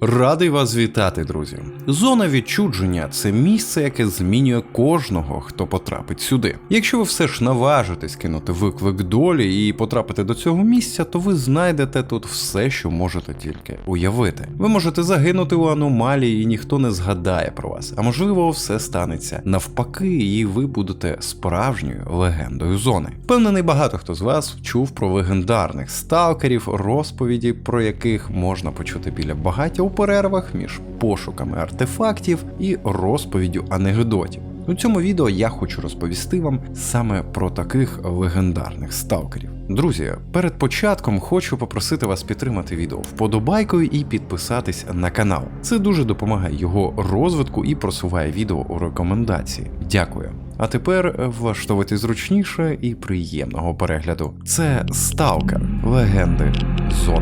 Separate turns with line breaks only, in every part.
Радий вас вітати, друзі. Зона відчудження це місце, яке змінює кожного, хто потрапить сюди. Якщо ви все ж наважитесь кинути виклик долі і потрапити до цього місця, то ви знайдете тут все, що можете тільки уявити. Ви можете загинути у аномалії, і ніхто не згадає про вас. А можливо, все станеться навпаки, і ви будете справжньою легендою зони. Впевнений, багато хто з вас чув про легендарних сталкерів, розповіді про яких можна почути біля багаття у перервах між пошуками артефактів і розповіддю анекдотів. У цьому відео я хочу розповісти вам саме про таких легендарних сталкерів. Друзі, перед початком хочу попросити вас підтримати відео вподобайкою і підписатись на канал. Це дуже допомагає його розвитку і просуває відео у рекомендації. Дякую. А тепер влаштовуйте зручніше і приємного перегляду. Це Сталкер легенди зони.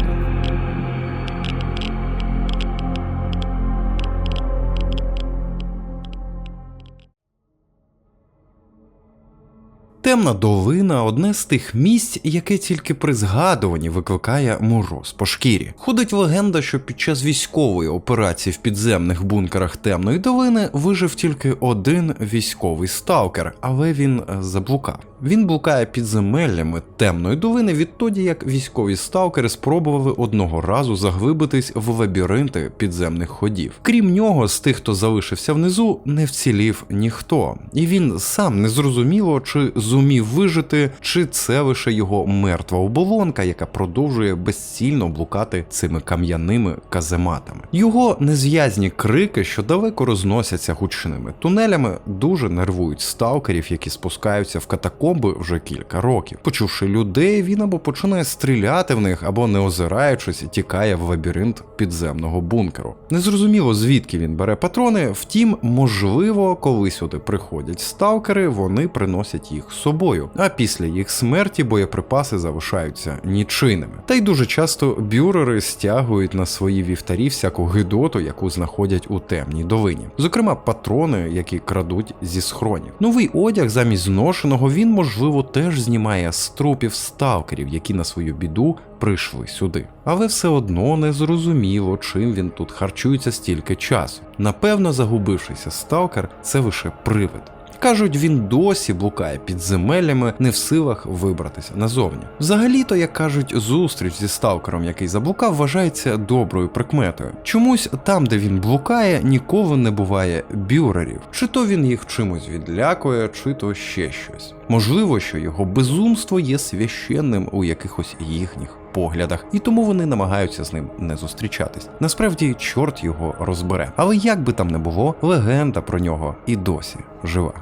Темна долина одне з тих місць, яке тільки при згадуванні викликає мороз по шкірі. Ходить легенда, що під час військової операції в підземних бункерах темної долини вижив тільки один військовий сталкер, але він е, заблукав. Він блукає підземеллями темної долини відтоді, як військові сталкери спробували одного разу заглибитись в лабіринти підземних ходів. Крім нього, з тих, хто залишився внизу, не вцілів ніхто, і він сам не зрозуміло, чи зумів вижити, чи це лише його мертва оболонка, яка продовжує безцільно блукати цими кам'яними казематами. Його незв'язні крики, що далеко розносяться гучними тунелями, дуже нервують сталкерів, які спускаються в катакомби вже кілька років. Почувши людей, він або починає стріляти в них, або не озираючись, тікає в лабіринт підземного бункеру. Незрозуміло звідки він бере патрони, втім, можливо, коли сюди приходять сталкери, вони приносять їх з собою, а після їх смерті боєприпаси залишаються нічийними. Та й дуже часто бюрери стягують на свої вівтарі всяку гидоту, яку знаходять у темній долині. Зокрема, патрони, які крадуть зі схронів. Новий одяг замість зношеного він, можливо, теж знімає з трупів сталкерів, які на свою біду прийшли сюди. Але все одно не зрозуміло, чим він тут харчується стільки часу. Напевно, загубившийся сталкер це лише привид. Кажуть, він досі блукає під земелями, не в силах вибратися назовні. Взагалі-то, як кажуть, зустріч зі сталкером, який заблукав, вважається доброю прикметою. Чомусь там, де він блукає, ніколи не буває бюрерів. Чи то він їх чимось відлякує, чи то ще щось. Можливо, що його безумство є священним у якихось їхніх поглядах, і тому вони намагаються з ним не зустрічатись. Насправді, чорт його розбере. Але як би там не було, легенда про нього і досі жива.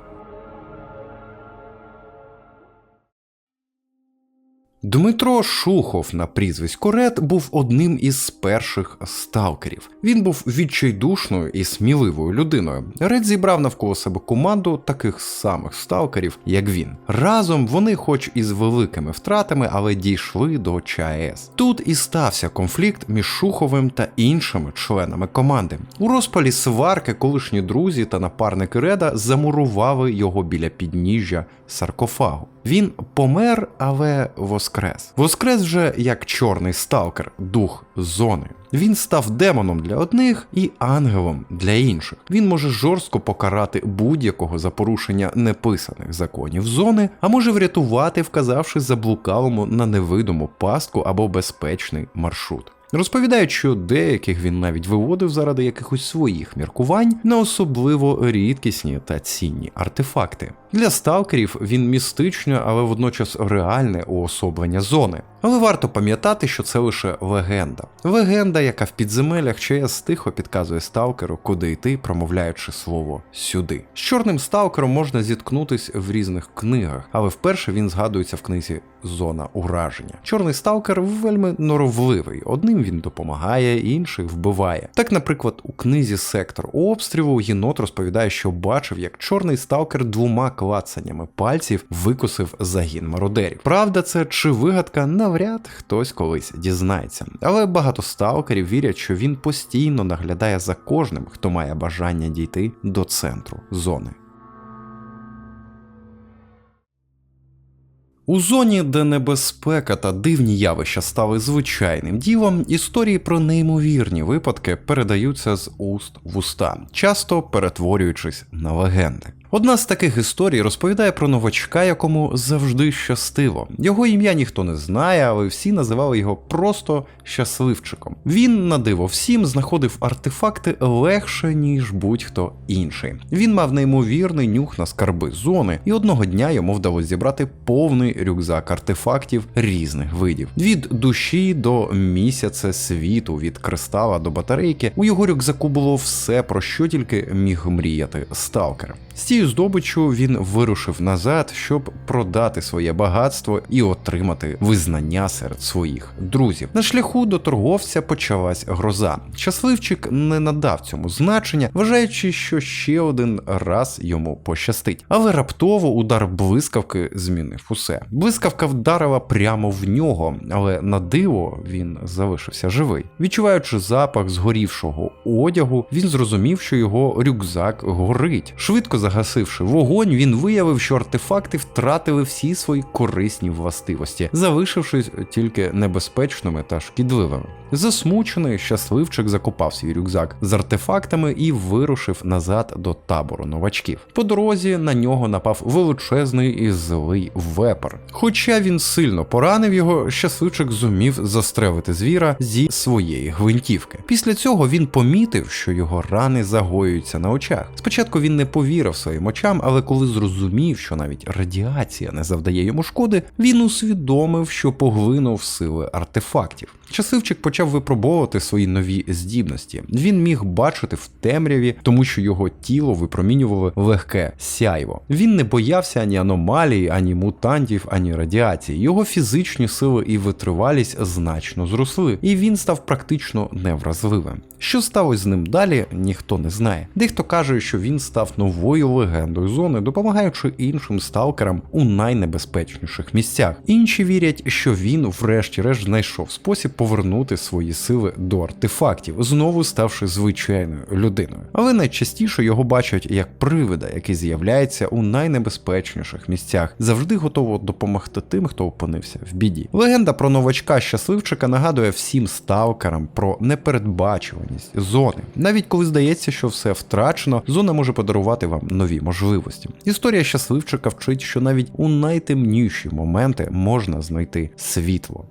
Дмитро Шухов на прізвисько Ред був одним із перших сталкерів. Він був відчайдушною і сміливою людиною. Ред зібрав навколо себе команду таких самих сталкерів, як він. Разом вони, хоч і з великими втратами, але дійшли до ЧАЕС. Тут і стався конфлікт між Шуховим та іншими членами команди. У розпалі сварки колишні друзі та напарники Реда замурували його біля підніжжя саркофагу. Він помер, але воскрес. Воскрес вже як чорний сталкер, дух зони. Він став демоном для одних і ангелом для інших. Він може жорстко покарати будь-якого за порушення неписаних законів зони, а може врятувати, вказавши заблукалому на невидиму пастку або безпечний маршрут. Розповідають, що деяких він навіть виводив заради якихось своїх міркувань на особливо рідкісні та цінні артефакти. Для сталкерів він містичне, але водночас реальне уособлення зони. Але варто пам'ятати, що це лише легенда. Легенда, яка в підземеллях ЧС тихо підказує сталкеру, куди йти, промовляючи слово сюди. З чорним сталкером можна зіткнутись в різних книгах, але вперше він згадується в книзі Зона ураження. Чорний сталкер вельми норовливий. Одним він допомагає, інших вбиває. Так, наприклад, у книзі Сектор обстрілу єнот розповідає, що бачив, як чорний сталкер двома клацаннями пальців викусив загін мародерів. Правда, це чи вигадка, навряд хтось колись дізнається. Але багато сталкерів вірять, що він постійно наглядає за кожним, хто має бажання дійти до центру зони. У зоні, де небезпека та дивні явища стали звичайним ділом, історії про неймовірні випадки передаються з уст в уста, часто перетворюючись на легенди. Одна з таких історій розповідає про новачка, якому завжди щастило. Його ім'я ніхто не знає, але всі називали його просто щасливчиком. Він на диво всім знаходив артефакти легше, ніж будь-хто інший. Він мав неймовірний нюх на скарби зони, і одного дня йому вдалося зібрати повний рюкзак артефактів різних видів: від душі до місяця світу, від кристала до батарейки. У його рюкзаку було все, про що тільки міг мріяти сталкер. З цією здобиччю він вирушив назад, щоб продати своє багатство і отримати визнання серед своїх друзів. На шляху до торговця почалась гроза. Щасливчик не надав цьому значення, вважаючи, що ще один раз йому пощастить. Але раптово удар блискавки змінив усе. Блискавка вдарила прямо в нього, але на диво він залишився живий. Відчуваючи запах згорівшого одягу, він зрозумів, що його рюкзак горить. Швидко загасивши вогонь, він виявив, що артефакти втратили всі свої корисні властивості, залишившись тільки небезпечними та шкідливими. Засмучений, щасливчик закопав свій рюкзак з артефактами і вирушив назад до табору новачків. По дорозі на нього напав величезний і злий вепер. Хоча він сильно поранив його, щасливчик зумів застрелити звіра зі своєї гвинтівки. Після цього він помітив, що його рани загоюються на очах. Спочатку він не повірив своїм очам, але коли зрозумів, що навіть радіація не завдає йому шкоди, він усвідомив, що поглинув сили артефактів. Щасливчик почав випробовувати свої нові здібності. Він міг бачити в темряві, тому що його тіло випромінювало легке сяйво. Він не боявся ані аномалій, ані мутантів, ані радіації. Його фізичні сили і витривалість значно зросли, і він став практично невразливим. Що сталося з ним далі, ніхто не знає. Дехто каже, що він став новою легендою зони, допомагаючи іншим сталкерам у найнебезпечніших місцях. Інші вірять, що він, врешті-решт, знайшов спосіб повернути свої сили до артефактів, знову ставши звичайною людиною. Але найчастіше його бачать як привида, який з'являється у найнебезпечніших місцях, завжди готово допомогти тим, хто опинився в біді. Легенда про новачка щасливчика нагадує всім сталкерам про непередбачуваність зони. Навіть коли здається, що все втрачено, зона може подарувати вам нові можливості. Історія щасливчика вчить, що навіть у найтемніші моменти можна знайти світло.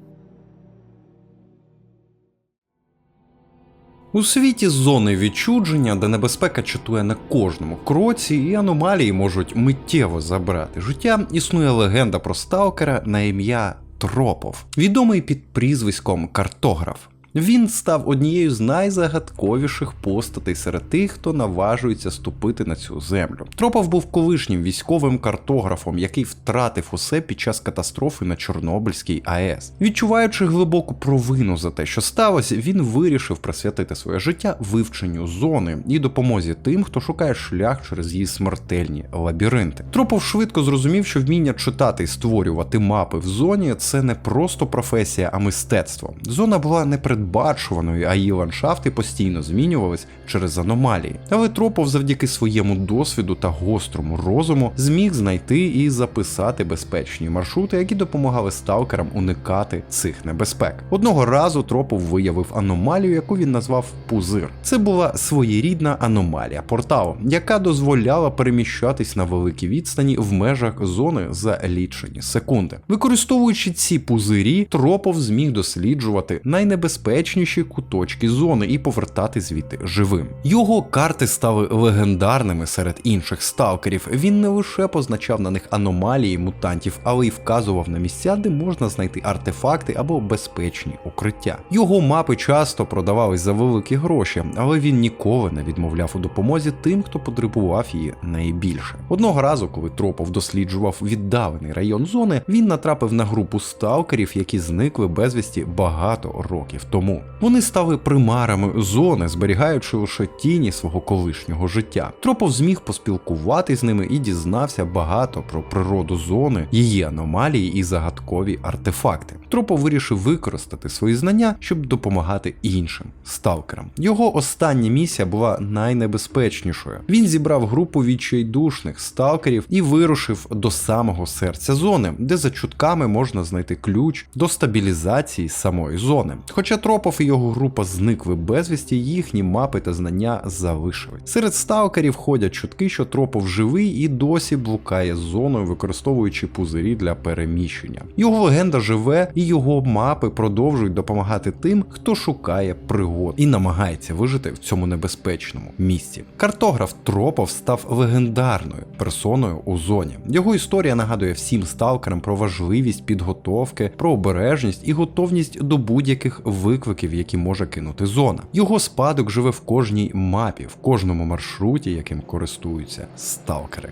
У світі зони відчудження, де небезпека чатує на кожному кроці, і аномалії можуть миттєво забрати життя, існує легенда про сталкера на ім'я Тропов, відомий під прізвиськом картограф. Він став однією з найзагадковіших постатей серед тих, хто наважується ступити на цю землю. Тропов був колишнім військовим картографом, який втратив усе під час катастрофи на Чорнобильській АЕС. Відчуваючи глибоку провину за те, що сталося, він вирішив присвятити своє життя вивченню зони і допомозі тим, хто шукає шлях через її смертельні лабіринти. Тропов швидко зрозумів, що вміння читати і створювати мапи в зоні це не просто професія, а мистецтво. Зона була непередбаченою, а її ландшафти постійно змінювались через аномалії. Але Тропов завдяки своєму досвіду та гострому розуму зміг знайти і записати безпечні маршрути, які допомагали сталкерам уникати цих небезпек. Одного разу Тропов виявив аномалію, яку він назвав пузир. Це була своєрідна аномалія порталу, яка дозволяла переміщатись на великій відстані в межах зони за лічені секунди. Використовуючи ці пузирі, Тропов зміг досліджувати найнебезпечніші найнебезпечніші куточки зони і повертати звідти живим. Його карти стали легендарними серед інших сталкерів. Він не лише позначав на них аномалії мутантів, але й вказував на місця, де можна знайти артефакти або безпечні укриття. Його мапи часто продавались за великі гроші, але він ніколи не відмовляв у допомозі тим, хто потребував її найбільше. Одного разу, коли Тропов досліджував віддалений район зони, він натрапив на групу сталкерів, які зникли безвісті багато років тому. Вони стали примарами зони, зберігаючи лише тіні свого колишнього життя. Тропов зміг поспілкувати з ними і дізнався багато про природу зони, її аномалії і загадкові артефакти. Тропо вирішив використати свої знання, щоб допомагати іншим сталкерам. Його остання місія була найнебезпечнішою. Він зібрав групу відчайдушних сталкерів і вирушив до самого серця зони, де за чутками можна знайти ключ до стабілізації самої зони. Хоча Тропов і його група зникли безвісті, їхні мапи та знання залишили. Серед сталкерів ходять чутки, що Тропов живий і досі блукає зоною, використовуючи пузирі для переміщення. Його легенда живе, і його мапи продовжують допомагати тим, хто шукає пригод і намагається вижити в цьому небезпечному місці. Картограф Тропов став легендарною персоною у зоні. Його історія нагадує всім сталкерам про важливість підготовки, про обережність і готовність до будь-яких викликів, які може кинути зона. Його спадок живе в кожній мапі, в кожному маршруті, яким користуються сталкери.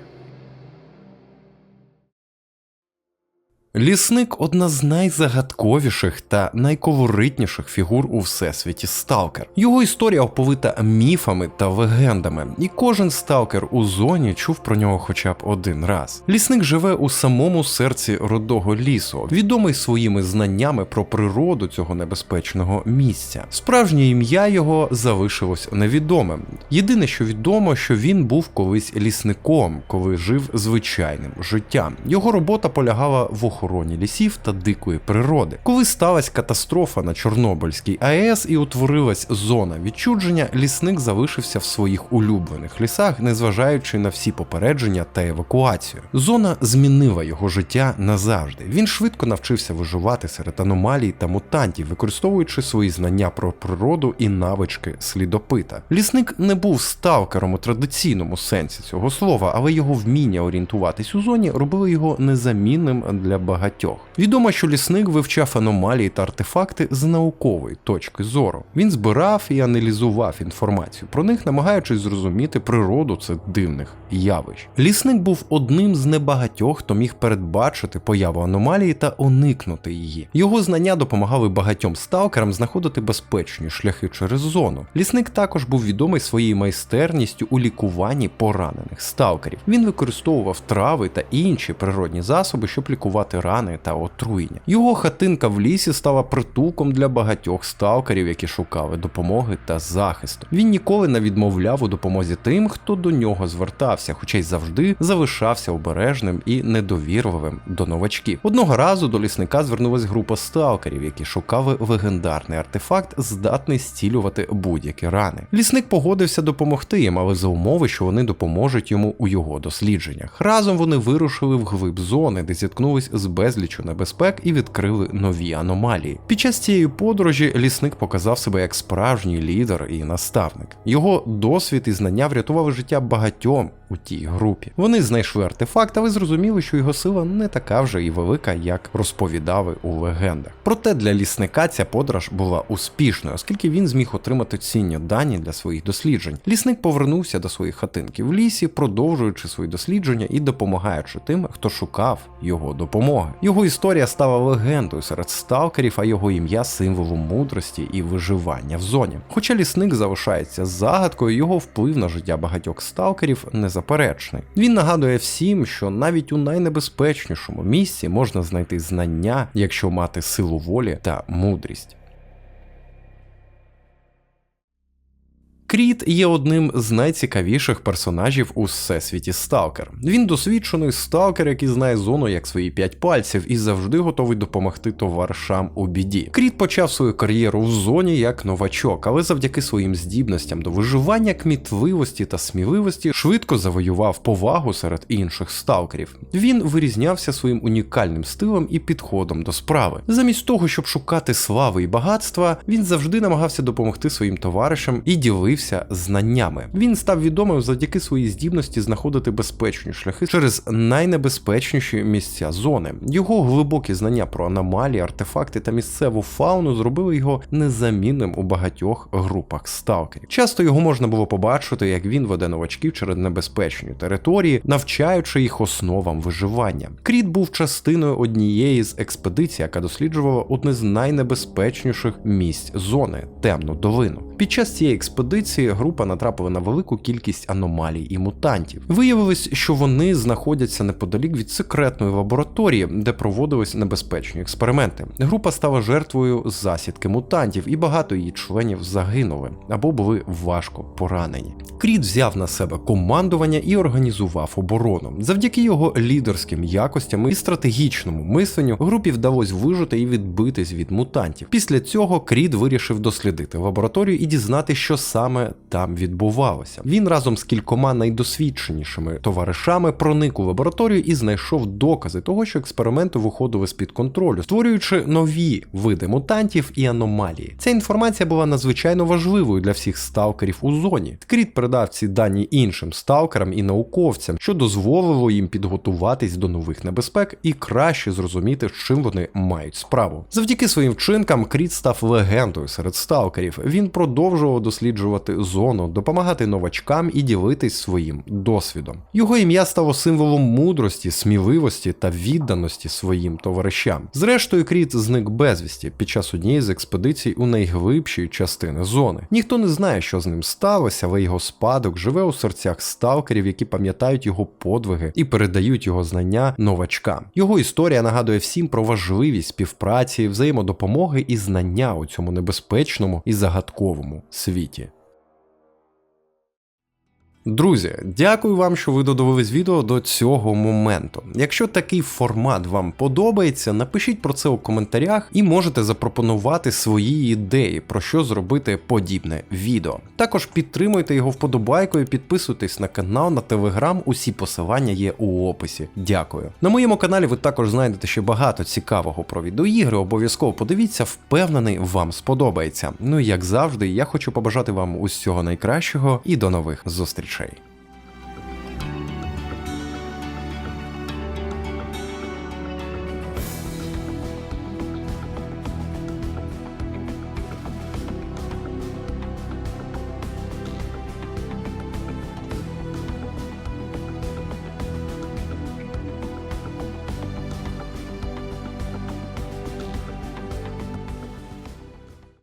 Лісник одна з найзагадковіших та найколоритніших фігур у всесвіті сталкер. Його історія оповита міфами та легендами, і кожен сталкер у зоні чув про нього хоча б один раз. Лісник живе у самому серці родого лісу, відомий своїми знаннями про природу цього небезпечного місця. Справжнє ім'я його залишилось невідомим. Єдине, що відомо, що він був колись лісником, коли жив звичайним життям. Його робота полягала в охороні лісів та дикої природи. Коли сталася катастрофа на Чорнобильській АЕС і утворилась зона відчудження, лісник залишився в своїх улюблених лісах, незважаючи на всі попередження та евакуацію. Зона змінила його життя назавжди. Він швидко навчився виживати серед аномалій та мутантів, використовуючи свої знання про природу і навички слідопита. Лісник не був сталкером у традиційному сенсі цього слова, але його вміння орієнтуватись у зоні робили його незамінним для багатьох. Відомо, що лісник вивчав аномалії та артефакти з наукової точки зору. Він збирав і аналізував інформацію про них, намагаючись зрозуміти природу цих дивних явищ. Лісник був одним з небагатьох, хто міг передбачити появу аномалії та уникнути її. Його знання допомагали багатьом сталкерам знаходити безпечні шляхи через зону. Лісник також був відомий своєю майстерністю у лікуванні поранених сталкерів. Він використовував трави та інші природні засоби, щоб лікувати рани та отруєння. Його хатинка в лісі стала притулком для багатьох сталкерів, які шукали допомоги та захисту. Він ніколи не відмовляв у допомозі тим, хто до нього звертався, хоча й завжди залишався обережним і недовірливим до новачків. Одного разу до лісника звернулась група сталкерів, які шукали легендарний артефакт, здатний зцілювати будь-які рани. Лісник погодився допомогти їм, але за умови, що вони допоможуть йому у його дослідженнях. Разом вони вирушили в глиб зони, де зіткнулись з безлічу небезпек і відкрили нові аномалії. Під час цієї подорожі лісник показав себе як справжній лідер і наставник. Його досвід і знання врятували життя багатьом у тій групі. Вони знайшли артефакт, але зрозуміли, що його сила не така вже і велика, як розповідали у легендах. Проте для лісника ця подорож була успішною, оскільки він зміг отримати цінні дані для своїх досліджень. Лісник повернувся до своїх хатинки в лісі, продовжуючи свої дослідження і допомагаючи тим, хто шукав його допомоги. Його історія стала легендою серед сталкерів, а його ім'я символом мудрості і виживання в зоні. Хоча лісник залишається загадкою, його вплив на життя багатьох сталкерів незаперечний. Він нагадує всім, що навіть у найнебезпечнішому місці можна знайти знання, якщо мати силу волі та мудрість. Кріт є одним з найцікавіших персонажів у всесвіті Сталкер. Він досвідчений сталкер, який знає зону як свої п'ять пальців і завжди готовий допомогти товаришам у біді. Кріт почав свою кар'єру в зоні як новачок, але завдяки своїм здібностям до виживання, кмітливості та сміливості швидко завоював повагу серед інших сталкерів. Він вирізнявся своїм унікальним стилем і підходом до справи. Замість того, щоб шукати слави і багатства, він завжди намагався допомогти своїм товаришам і ділився знаннями. Він став відомим завдяки своїй здібності знаходити безпечні шляхи через найнебезпечніші місця зони. Його глибокі знання про аномалії, артефакти та місцеву фауну зробили його незамінним у багатьох групах сталкерів. Часто його можна було побачити, як він веде новачків через небезпечні території, навчаючи їх основам виживання. Кріт був частиною однієї з експедицій, яка досліджувала одне з найнебезпечніших місць зони темну долину. Під час цієї експедиції група натрапила на велику кількість аномалій і мутантів. Виявилось, що вони знаходяться неподалік від секретної лабораторії, де проводились небезпечні експерименти. Група стала жертвою засідки мутантів, і багато її членів загинули або були важко поранені. Кріт взяв на себе командування і організував оборону. Завдяки його лідерським якостям і стратегічному мисленню групі вдалося вижити і відбитись від мутантів. Після цього Кріт вирішив дослідити лабораторію і дізнати, що саме там відбувалося. Він разом з кількома найдосвідченішими товаришами проник у лабораторію і знайшов докази того, що експерименти виходили з під контролю, створюючи нові види мутантів і аномалії. Ця інформація була надзвичайно важливою для всіх сталкерів у зоні. Кріт передав ці дані іншим сталкерам і науковцям, що дозволило їм підготуватись до нових небезпек і краще зрозуміти, з чим вони мають справу. Завдяки своїм вчинкам Кріт став легендою серед сталкерів. Він продовжував досліджувати зону, допомагати новачкам і ділитись своїм досвідом. Його ім'я стало символом мудрості, сміливості та відданості своїм товаришам. Зрештою, Кріт зник безвісті під час однієї з експедицій у найглибші частини зони. Ніхто не знає, що з ним сталося, але його спадок живе у серцях сталкерів, які пам'ятають його подвиги і передають його знання новачкам. Його історія нагадує всім про важливість співпраці, взаємодопомоги і знання у цьому небезпечному і загадковому світі. Друзі, дякую вам, що ви додивились відео до цього моменту. Якщо такий формат вам подобається, напишіть про це у коментарях і можете запропонувати свої ідеї, про що зробити подібне відео. Також підтримуйте його вподобайкою, підписуйтесь на канал, на телеграм, усі посилання є у описі. Дякую. На моєму каналі ви також знайдете ще багато цікавого про відеоігри. Обов'язково подивіться, впевнений, вам сподобається. Ну і як завжди, я хочу побажати вам усього найкращого і до нових зустрічей. tray.